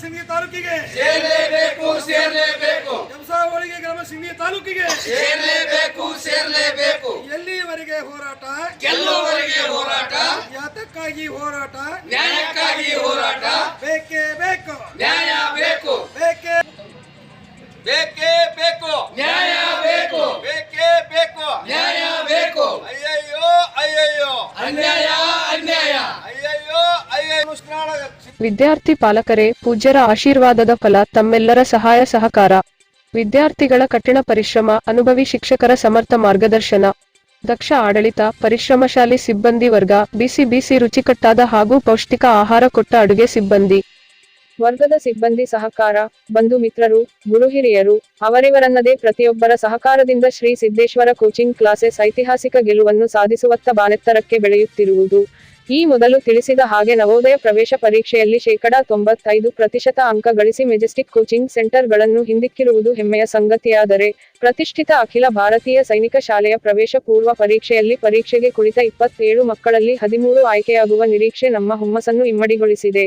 ಸಿಂಗಿ ತಾಲೂಕಿಗೆ. ಸೇರ್ಲೇಬೇಕು ಸೇರ್ಲೇಬೇಕು. ಜಮಸಾವಳಿಗೆ ಗ್ರಾಮ ಸಿಂಗಿ ತಾಲೂಕಿಗೆ. ಸೇರ್ಲೇಬೇಕು ಸೇರ್ಲೇಬೇಕು. ಎಲ್ಲಿವರೆಗೆ ಹೋರಾಟ? ಗೆಲ್ಲುವವರೆಗೆ ಹೋರಾಟ ವಿದ್ಯಾರ್ಥಿ ಪಾಲಕರೇ, ಪೂಜ್ಯರ ಆಶೀರ್ವಾದದ ಫಲ, ತಮ್ಮೆಲ್ಲರ ಸಹಾಯ ಸಹಕಾರ. ವಿದ್ಯಾರ್ಥಿಗಳ ಕಠಿಣ ಪರಿಶ್ರಮ, ಅನುಭವಿ ಶಿಕ್ಷಕರ ಸಮರ್ಥ ಮಾರ್ಗದರ್ಶನ. ದಕ್ಷ ಆಡಳಿತ, ಪರಿಶ್ರಮಶಾಲಿ ಸಿಬ್ಬಂದಿ ವರ್ಗ, ಬಿಸಿ ಬಿಸಿ ರುಚಿಕಟ್ಟಾದ ಹಾಗೂ ಪೌಷ್ಟಿಕ ಆಹಾರ ಕೊಟ್ಟ ಅಡುಗೆ ಸಿಬ್ಬಂದಿ. ವರ್ಗದ ಸಿಬ್ಬಂದಿ ಸಹಕಾರ ಬಂಧು ಮಿತ್ರರು ಗುರು ಹಿರಿಯರು ಅವರಿವರನ್ನದೇ ಪ್ರತಿಯೊಬ್ಬರ ಸಹಕಾರದಿಂದ ಶ್ರೀ ಸಿದ್ದೇಶ್ವರ ಕೋಚಿಂಗ್ ಕ್ಲಾಸೆಸ್ ಐತಿಹಾಸಿಕ ಗೆಲುವನ್ನು ಸಾಧಿಸುವತ್ತ ಬಾನೆತ್ತರಕ್ಕೆ ಬೆಳೆಯುತ್ತಿರುವುದು. ಈ ಮೊದಲು ತಿಳಿಸಿದ ಹಾಗೆ ನವೋದಯ ಪ್ರವೇಶ ಪರೀಕ್ಷೆಯಲ್ಲಿ ಶೇಕಡಾ ತೊಂಬತ್ತೈದು ಪ್ರತಿಶತ ಅಂಕ ಗಳಿಸಿ ಮೆಜೆಸ್ಟಿಕ್ ಕೋಚಿಂಗ್ ಸೆಂಟರ್ಗಳನ್ನು ಹಿಂದಿಕ್ಕಿರುವುದು ಹೆಮ್ಮೆಯ ಸಂಗತಿಯಾದರೆ, ಪ್ರತಿಷ್ಠಿತ ಅಖಿಲ ಭಾರತೀಯ ಸೈನಿಕ ಶಾಲೆಯ ಪ್ರವೇಶ ಪೂರ್ವ ಪರೀಕ್ಷೆಯಲ್ಲಿ ಪರೀಕ್ಷೆಗೆ ಕುಳಿತ ಇಪ್ಪತ್ತೇಳು ಮಕ್ಕಳಲ್ಲಿ ಹದಿಮೂರು ಆಯ್ಕೆಯಾಗುವ ನಿರೀಕ್ಷೆ ನಮ್ಮ ಹುಮ್ಮಸ್ಸನ್ನು ಇಮ್ಮಡಿಗೊಳಿಸಿದೆ.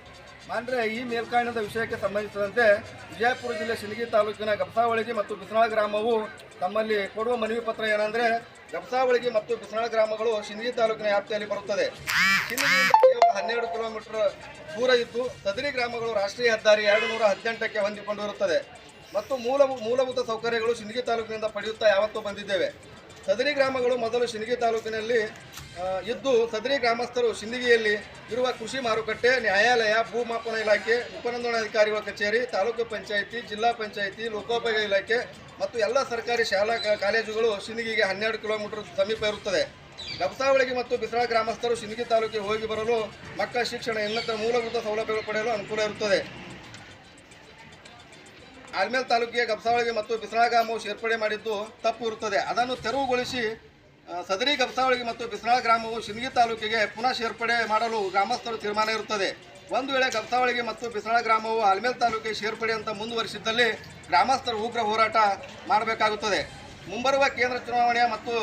ಅಂದರೆ ಈ ಮೇಲ್ಕಾಣದ ವಿಷಯಕ್ಕೆ ಸಂಬಂಧಿಸಿದಂತೆ ವಿಜಯಪುರ ಜಿಲ್ಲೆ ಸಿಂದಗಿ ತಾಲೂಕಿನ ಗಬ್ಸಾವಳಿಗೆ ಮತ್ತು ಬಿಸನಾಳ ಗ್ರಾಮವು ತಮ್ಮಲ್ಲಿ ಕೊಡುವ ಮನವಿ ಪತ್ರ ಏನಂದರೆ ಗಬ್ಸಾವಳಿಗೆ ಮತ್ತು ಬಿಸನಾಳ ಗ್ರಾಮಗಳು ಸಿಂದಗಿ ತಾಲೂಕಿನ ವ್ಯಾಪ್ತಿಯಲ್ಲಿ ಬರುತ್ತದೆ. ಹನ್ನೆರಡು ಕಿಲೋಮೀಟರ್ ದೂರ ಇದ್ದು ಸದರಿ ಗ್ರಾಮಗಳು ರಾಷ್ಟ್ರೀಯ ಹೆದ್ದಾರಿ ಎರಡು ನೂರ ಹದಿನೆಂಟಕ್ಕೆ ಹೊಂದಿಕೊಂಡಿರುತ್ತದೆ. ಮತ್ತು ಮೂಲ ಮೂಲಭೂತ ಸೌಕರ್ಯಗಳು ಸಿಂದಗಿ ತಾಲೂಕಿನಿಂದ ಪಡೆಯುತ್ತಾ ಯಾವತ್ತೂ ಬಂದಿದ್ದೇವೆ. ಸದರಿ ಗ್ರಾಮಗಳು ಮೊದಲು ಶಿಂದಗಿ ತಾಲೂಕಿನಲ್ಲಿ ಇದ್ದು ಸದರಿ ಗ್ರಾಮಸ್ಥರು ಶಿಂದಗಿಯಲ್ಲಿ ಇರುವ ಕೃಷಿ ಮಾರುಕಟ್ಟೆ, ನ್ಯಾಯಾಲಯ, ಭೂಮಾಪನ ಇಲಾಖೆ, ಉಪನೋಂದಣಾಧಿಕಾರಿಗಳ ಕಚೇರಿ, ತಾಲೂಕು ಪಂಚಾಯಿತಿ, ಜಿಲ್ಲಾ ಪಂಚಾಯಿತಿ, ಲೋಕೋಪಯೋಗಿ ಇಲಾಖೆ ಮತ್ತು ಎಲ್ಲ ಸರ್ಕಾರಿ ಶಾಲಾ ಕಾಲೇಜುಗಳು ಶಿಂದಗಿಗೆ ಹನ್ನೆರಡು ಕಿಲೋಮೀಟರ್ ಸಮೀಪ ಇರುತ್ತದೆ. ಗಬಸಾವಳಿಗೆ ಮತ್ತು ಬಿಸರಾ ಗ್ರಾಮಸ್ಥರು ಶಿಂದಗಿ ತಾಲೂಕಿಗೆ ಹೋಗಿ ಬರಲು ಮಕ್ಕಳ ಶಿಕ್ಷಣ ಇನ್ನಿತರ ಮೂಲಭೂತ ಸೌಲಭ್ಯಗಳು ಪಡೆಯಲು ಅನುಕೂಲ ಇರುತ್ತದೆ. ಆಲ್ಮೇಲ್ ತಾಲೂಕಿಗೆ ಗಬ್ಸಾವಳಿಗೆ ಮತ್ತು ಬಿಸನಾಗಾಮವು ಸೇರ್ಪಡೆ ಮಾಡಿದ್ದು ತಪ್ಪು ಇರುತ್ತದೆ. ಅದನ್ನು ತೆರವುಗೊಳಿಸಿ ಸದರಿ ಗಬ್ಸಾವಳಿಗೆ ಮತ್ತು ಬಿಸಳ ಗ್ರಾಮವು ಶಿಂದಗಿ ತಾಲೂಕಿಗೆ ಪುನಃ ಸೇರ್ಪಡೆ ಮಾಡಲು ಗ್ರಾಮಸ್ಥರು ತೀರ್ಮಾನ ಇರುತ್ತದೆ. ಒಂದು ವೇಳೆ ಗಬ್ಸಾವಳಿಗೆ ಮತ್ತು ಬಿಸಳ ಗ್ರಾಮವು ಆಲ್ಮೇಲ್ ತಾಲೂಕಿಗೆ ಸೇರ್ಪಡೆ ಅಂತ ಮುಂದುವರಿಸಿದ್ದಲ್ಲಿ ಗ್ರಾಮಸ್ಥರು ಉಗ್ರ ಹೋರಾಟ ಮಾಡಬೇಕಾಗುತ್ತದೆ. ಮುಂಬರುವ ಕೇಂದ್ರ ಚುನಾವಣೆ ಮತ್ತು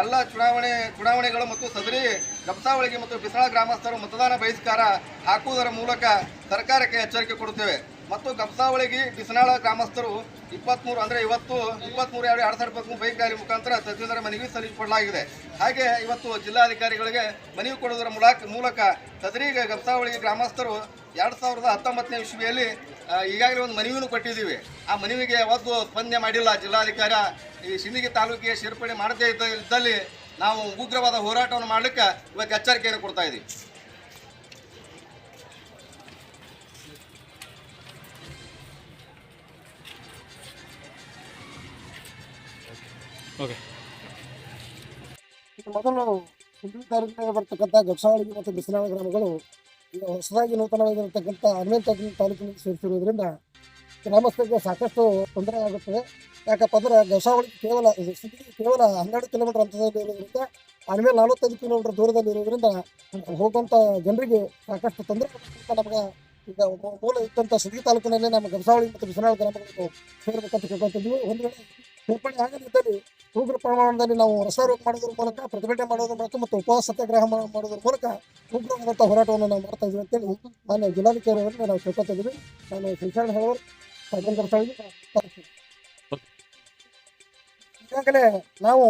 ಎಲ್ಲ ಚುನಾವಣೆ, ಚುನಾವಣೆಗಳು ಮತ್ತು ಸದರಿ ಗಬ್ಸಾವಳಿಗೆ ಮತ್ತು ಬಿಸಳ ಗ್ರಾಮಸ್ಥರು ಮತದಾನ ಬಹಿಷ್ಕಾರ ಹಾಕುವುದರ ಮೂಲಕ ಸರ್ಕಾರಕ್ಕೆ ಎಚ್ಚರಿಕೆ ಕೊಡುತ್ತೇವೆ. ಮತ್ತು ಗಬ್ಸಾವಳಿಗೆ ಬಿಸನಾಳ ಗ್ರಾಮಸ್ಥರು ಇಪ್ಪತ್ತ್ಮೂರು ಅಂದರೆ ಇವತ್ತು ಇಪ್ಪತ್ತ್ಮೂರು ಎರಡು ಎರಡು ಸಾವಿರ ಇಪ್ಪತ್ತ್ಮೂರು ಬೈಕ್ ರ್ಯಾಲಿ ಮುಖಾಂತರ ತಹಸೀಲ್ದಾರ್ ಮನವಿ ಸಲ್ಲಿಸಿಕೊಡಲಾಗಿದೆ. ಹಾಗೆ ಇವತ್ತು ಜಿಲ್ಲಾಧಿಕಾರಿಗಳಿಗೆ ಮನವಿ ಕೊಡುವುದರ ಮೂಲಕ ಮೂಲಕ ಸದರಿ ಗಬ್ಸಾವಳಿಗೆ ಗ್ರಾಮಸ್ಥರು ಎರಡು ಸಾವಿರದ ಹತ್ತೊಂಬತ್ತನೇ ಇಸ್ವಿಯಲ್ಲಿ ಈಗಾಗಲೇ ಒಂದು ಮನವಿಯನ್ನು ಕೊಟ್ಟಿದ್ದೀವಿ. ಆ ಮನವಿಗೆ ಯಾವತ್ತೂ ಸ್ಪಂದನೆ ಮಾಡಿಲ್ಲ. ಜಿಲ್ಲಾಧಿಕಾರಿ ಈ ಸಿಂದಗಿ ತಾಲೂಕಿಗೆ ಸೇರ್ಪಡೆ ಮಾಡದೇ ಇದ್ದ ಇದ್ದಲ್ಲಿ ನಾವು ಉಗ್ರವಾದ ಹೋರಾಟವನ್ನು ಮಾಡಲಿಕ್ಕೆ ಇವತ್ತು ಎಚ್ಚರಿಕೆಯನ್ನು ಕೊಡ್ತಾ ಇದ್ದೀವಿ. ಮೊದಲು ಹುಬ್ಬಳ್ಳಿ ತಾಲೂಕಿನಲ್ಲಿ ಬರ್ತಕ್ಕಂಥ ಗಬ್ಸಾವಳಿಗೆ ಮತ್ತು ಬಿಸಿನಾಳ ಗ್ರಾಮಗಳು ಈಗ ಹೊಸದಾಗಿ ನೂತನವಾಗಿರತಕ್ಕಂಥ ಅರ್ಮೇಲ್ ತಾಲೂಕಿನ ತಾಲೂಕಿನಲ್ಲಿ ಸೇರಿಸಿರುವುದರಿಂದ ಗ್ರಾಮಸ್ಥರಿಗೆ ಸಾಕಷ್ಟು ತೊಂದರೆ ಆಗುತ್ತದೆ. ಯಾಕಪ್ಪ ಅಂದ್ರೆ ಗಸಾವಳಿ ಕೇವಲ ಕೇವಲ ಹನ್ನೆರಡು ಕಿಲೋಮೀಟರ್ ಅಂತದಲ್ಲಿ ಇರೋದ್ರಿಂದ ಆಮೇಲೆ ನಲವತ್ತೈದು ಕಿಲೋಮೀಟರ್ ದೂರದಲ್ಲಿ ಇರೋದ್ರಿಂದ ಹೋಗುವಂಥ ಜನರಿಗೆ ಸಾಕಷ್ಟು ತೊಂದರೆ ನಮಗೆ ಈಗ ಮೂಲ ಇದ್ದಂಥ ಸಿದ್ದಿ ತಾಲೂಕಿನಲ್ಲಿ ನಮ್ಮ ಗಬಸಾವಳಿ ಮತ್ತು ಬಿಸಿನಾಳ ಗ್ರಾಮಗಳು ಸೇರಬೇಕಂತ ಕೇಳ್ಕೊತಿದ್ವಿ ಒಂದು ವೇಳೆ ಸೇರ್ಪಡೆ ಆಗದಿದ್ದಲ್ಲಿ ಉಗ್ರ ಪ್ರಮಾಣದಲ್ಲಿ ನಾವು ರಸಾರೋಪ ಮಾಡೋದ್ರ ಮೂಲಕ, ಪ್ರತಿಭಟನೆ ಮಾಡೋದ್ರ ಮೂಲಕ ಮತ್ತು ಉಪವಾಸ ಸತ್ಯಾಗ್ರಹ ಮಾಡೋದ್ರ ಮೂಲಕ ಉಗ್ರವಾದಂಥ ಹೋರಾಟವನ್ನು ನಾವು ಮಾಡ್ತಾ ಇದ್ದೀವಿ ಅಂತೇಳಿ ಮಾನ್ಯ ಜಿಲ್ಲಾಧಿಕಾರಿ ಅವರಿಗೆ ನಾವು ಕೇಳ್ಕೊತಾ ಇದ್ದೀವಿ ನಾನು ಶಿಕ್ಷಣ ಹೇಳೋರು ತಲುಪಿಸ್ತೀನಿ. ಈಗಾಗಲೇ ನಾವು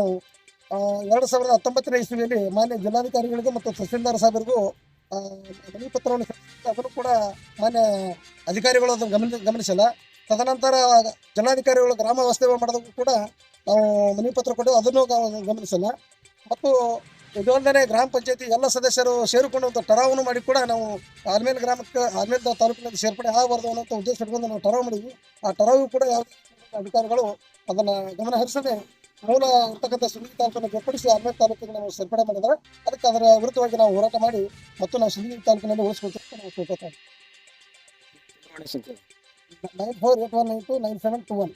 ಎರಡು ಸಾವಿರದ ಹತ್ತೊಂಬತ್ತನೇ ಇಸ್ವಿಯಲ್ಲಿ ಮಾನ್ಯ ಜಿಲ್ಲಾಧಿಕಾರಿಗಳಿಗೆ ಮತ್ತು ತಹಸೀಲ್ದಾರ್ ಸಾಹೇಬರಿಗೂ ಮನವಿ ಪತ್ರವನ್ನು. ಅದನ್ನು ಕೂಡ ಮಾನ್ಯ ಅಧಿಕಾರಿಗಳು ಅದನ್ನು ಗಮನ ಗಮನಿಸಿಲ್ಲ ತದನಂತರ ಜನಾಧಿಕಾರಿಗಳು ಗ್ರಾಮ ವಾಸ್ತವ್ಯ ಮಾಡೋದಕ್ಕೂ ಕೂಡ ನಾವು ಮನವಿ ಪತ್ರ ಕೊಟ್ಟು ಅದನ್ನು ಗಮನಿಸಲ್ಲ. ಮತ್ತು ಇದೊಂದನೇ ಗ್ರಾಮ ಪಂಚಾಯತಿ ಎಲ್ಲ ಸದಸ್ಯರು ಸೇರಿಕೊಂಡು ಒಂದು ಟರಾವನ್ನು ಮಾಡಿ ಕೂಡ ನಾವು ಆಲ್ಮೇಲ್ ಗ್ರಾಮಕ್ಕೆ ಆಲ್ಮೇಲ್ ತಾಲೂಕಿನಲ್ಲಿ ಸೇರ್ಪಡೆ ಆಗಬಾರ್ದು ಅನ್ನೋಂಥ ಉದ್ದೇಶ ಇಟ್ಕೊಂಡು ನಾವು ಟರಾವ್ ಮಾಡಿದ್ವಿ. ಆ ಟರಾವು ಕೂಡ ಯಾವ ಅಧಿಕಾರಿಗಳು ಅದನ್ನು ಗಮನ ಹರಿಸದೆ ಮೂಲ ಇರ್ತಕ್ಕಂಥ ಸಿಂಧಗಿ ತಾಲೂಕನ್ನು ಬೇರ್ಪಡಿಸಿ ಆಲ್ಮೇಲ್ ತಾಲೂಕಿಗೆ ನಾವು ಸೇರ್ಪಡೆ ಮಾಡಿದ್ರೆ ಅದಕ್ಕೆ ಅದರ ವಿರುದ್ಧವಾಗಿ ನಾವು ಹೋರಾಟ ಮಾಡಿ ಮತ್ತು ನಾವು ಸುದ್ದಿ ತಾಲೂಕಿನಲ್ಲಿ ಉಳಿಸ್ಕೊಳ್ತೀವಿ ನಾವು ಕೇಳ್ಕೊತಾ nine four eight one nine two nine seven two one